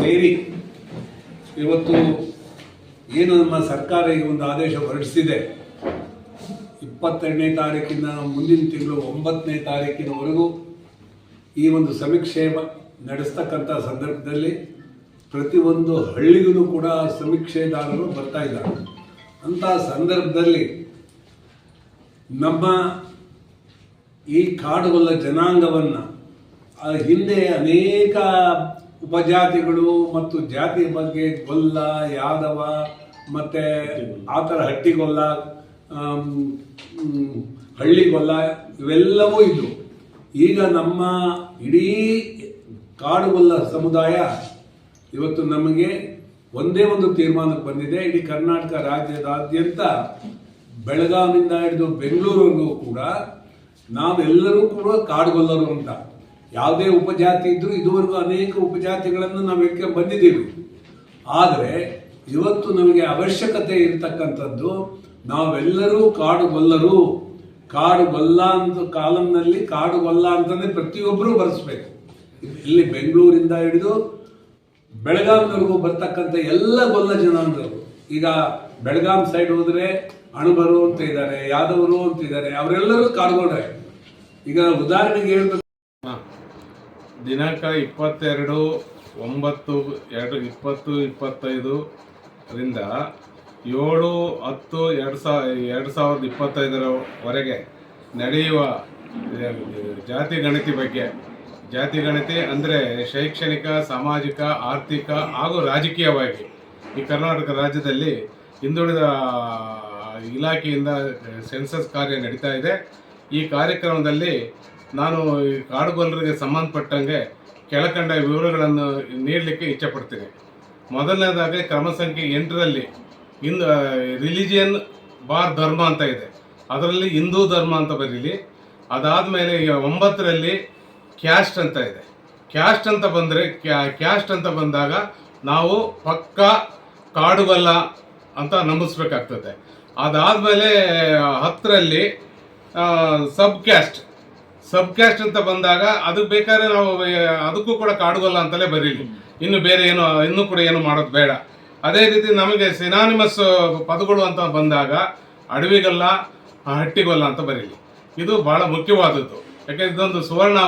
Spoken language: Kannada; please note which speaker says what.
Speaker 1: ಸೇರಿ ಇವತ್ತು ಏನು ನಮ್ಮ ಸರ್ಕಾರ ಈ ಒಂದು ಆದೇಶ ಹೊರಡಿಸಿದೆ? ಇಪ್ಪತ್ತೆರಡನೇ ತಾರೀಕಿನ ಮುಂದಿನ ತಿಂಗಳು ಒಂಬತ್ತನೇ ತಾರೀಕಿನವರೆಗೂ ಈ ಒಂದು ಸಮೀಕ್ಷೆ ನಡೆಸ್ತಕ್ಕಂಥ ಸಂದರ್ಭದಲ್ಲಿ ಪ್ರತಿಯೊಂದು ಹಳ್ಳಿಗೂ ಕೂಡ ಸಮೀಕ್ಷೆದಾರರು ಬರ್ತಾ ಇದ್ದಾರೆ. ಅಂಥ ಸಂದರ್ಭದಲ್ಲಿ ನಮ್ಮ ಈ ಕಾಡುಗೊಲ್ಲ ಜನಾಂಗವನ್ನು ಹಿಂದೆ ಅನೇಕ ಉಪಜಾತಿಗಳು ಮತ್ತು ಜಾತಿ ಬಗ್ಗೆ ಗೊಲ್ಲ ಯಾದವ ಮತ್ತು ಆ ಥರ ಹಟ್ಟಿಗೊಲ್ಲ ಹಳ್ಳಿಗೊಲ್ಲ ಇವೆಲ್ಲವೂ ಇದ್ದವು ಈಗ ನಮ್ಮ ಇಡೀ ಕಾಡುಗೊಲ್ಲ ಸಮುದಾಯ ಇವತ್ತು ನಮಗೆ ಒಂದೇ ಒಂದು ತೀರ್ಮಾನಕ್ಕೆ ಬಂದಿದೆ. ಇಡೀ ಕರ್ನಾಟಕ ರಾಜ್ಯದಾದ್ಯಂತ ಬೆಳಗಾವಿಂದ ಹಿಡಿದು ಬೆಂಗಳೂರಿಗೂ ಕೂಡ ನಾವೆಲ್ಲರೂ ಕೂಡ ಕಾಡುಗೊಲ್ಲರು ಅಂತ. ಯಾವುದೇ ಉಪಜಾತಿ ಇದ್ದರೂ ಇದುವರೆಗೂ ಅನೇಕ ಉಪಜಾತಿಗಳನ್ನು ನಾವು ಇಟ್ಕೆ ಬಂದಿದ್ದೀವಿ. ಆದರೆ ಇವತ್ತು ನಮಗೆ ಅವಶ್ಯಕತೆ ಇರತಕ್ಕಂಥದ್ದು ನಾವೆಲ್ಲರೂ ಕಾಡುಗೊಲ್ಲರು. ಕಾಡುಗೊಲ್ಲ ಅಂತ ಕಾಲಂನಲ್ಲಿ ಕಾಡುಗೊಲ್ಲ ಅಂತಂದ್ರೆ ಪ್ರತಿಯೊಬ್ಬರೂ ಬರೆಸ್ಬೇಕು. ಇಲ್ಲಿ ಬೆಂಗಳೂರಿಂದ ಹಿಡಿದು ಬೆಳಗಾಂವರೆಗೂ ಬರ್ತಕ್ಕಂಥ ಎಲ್ಲ ಬಲ್ಲ ಜನಾಂಗರು. ಈಗ ಬೆಳಗಾಂ ಸೈಡ್ ಹೋದರೆ ಅಣುಬರು ಅಂತ ಇದ್ದಾರೆ, ಯಾದವರು ಅಂತ ಇದ್ದಾರೆ, ಅವರೆಲ್ಲರೂ ಕಾಡುಗೊಳ್ರೆ ಈಗ ಉದಾಹರಣೆಗೆ ಹೇಳ್ಬೇಕು.
Speaker 2: ದಿನಾಂಕ ಇಪ್ಪತ್ತೆರಡು, ಒಂಬತ್ತು, ಎರಡು, ಇಪ್ಪತ್ತು, ಇಪ್ಪತ್ತೈದು ರಿಂದ ಏಳು, ಹತ್ತು, ಎರಡು ಸಾವಿರ ಎರಡು ಸಾವಿರದ ಇಪ್ಪತ್ತೈದರವರೆಗೆ ನಡೆಯುವ ಜಾತಿ ಗಣತಿ ಬಗ್ಗೆ. ಜಾತಿ ಗಣತಿ ಅಂದರೆ ಶೈಕ್ಷಣಿಕ, ಸಾಮಾಜಿಕ, ಆರ್ಥಿಕ ಹಾಗೂ ರಾಜಕೀಯವಾಗಿ. ಈ ಕರ್ನಾಟಕ ರಾಜ್ಯದಲ್ಲಿ ಹಿಂದುಳಿದ ಇಲಾಖೆಯಿಂದ ಸೆನ್ಸಸ್ ಕಾರ್ಯ ನಡೀತಾ ಇದೆ. ಈ ಕಾರ್ಯಕ್ರಮದಲ್ಲಿ ನಾನು ಈ ಕಾಡುಗೊಲ್ಲರಿಗೆ ಸಂಬಂಧಪಟ್ಟಂಗೆ ಕೆಳಕಂಡ ವಿವರಗಳನ್ನು ನೀಡಲಿಕ್ಕೆ ಇಚ್ಛಪಡ್ತೀನಿ. ಮೊದಲನೇದಾಗಿ ಕ್ರಮ ಸಂಖ್ಯೆ ಎಂಟರಲ್ಲಿ ಇಂದು ರಿಲಿಜಿಯನ್ ಬಾರ್ ಧರ್ಮ ಅಂತ ಇದೆ. ಅದರಲ್ಲಿ ಹಿಂದೂ ಧರ್ಮ ಅಂತ ಬರೀಲಿ. ಅದಾದಮೇಲೆ ಈಗ ಒಂಬತ್ತರಲ್ಲಿ ಕ್ಯಾಸ್ಟ್ ಅಂತ ಇದೆ. ಕ್ಯಾಸ್ಟ್ ಅಂತ ಬಂದರೆ ಕ್ಯಾಸ್ಟ್ ಅಂತ ಬಂದಾಗ ನಾವು ಪಕ್ಕ ಕಾಡುಗಲ್ಲ ಅಂತ ನಂಬಿಸ್ಬೇಕಾಗ್ತದೆ. ಅದಾದಮೇಲೆ ಹತ್ತರಲ್ಲಿ ಸಬ್ ಕ್ಯಾಸ್ಟ್. ಸಬ್ ಕ್ಯಾಸ್ಟ್ ಅಂತ ಬಂದಾಗ ಅದು ಬೇಕಾದ್ರೆ ನಾವು, ಅದಕ್ಕೂ ಕೂಡ ಕಾಡುಗೊಲ್ಲ ಅಂತಲೇ ಬರೀಲಿ. ಇನ್ನು ಬೇರೆ ಏನು, ಇನ್ನೂ ಕೂಡ ಏನು ಮಾಡೋದು ಬೇಡ. ಅದೇ ರೀತಿ ನಮಗೆ ಸಿನಾನಿಮಸ್ ಪದಗಳು ಅಂತ ಬಂದಾಗ ಅಡವಿಗಲ್ಲ, ಹಟ್ಟಿಗೊಲ್ಲ ಅಂತ ಬರೀಲಿ. ಇದು ಬಹಳ ಮುಖ್ಯವಾದದ್ದು. ಯಾಕೆಂದ್ರೆ ಇದೊಂದು ಸುವರ್ಣ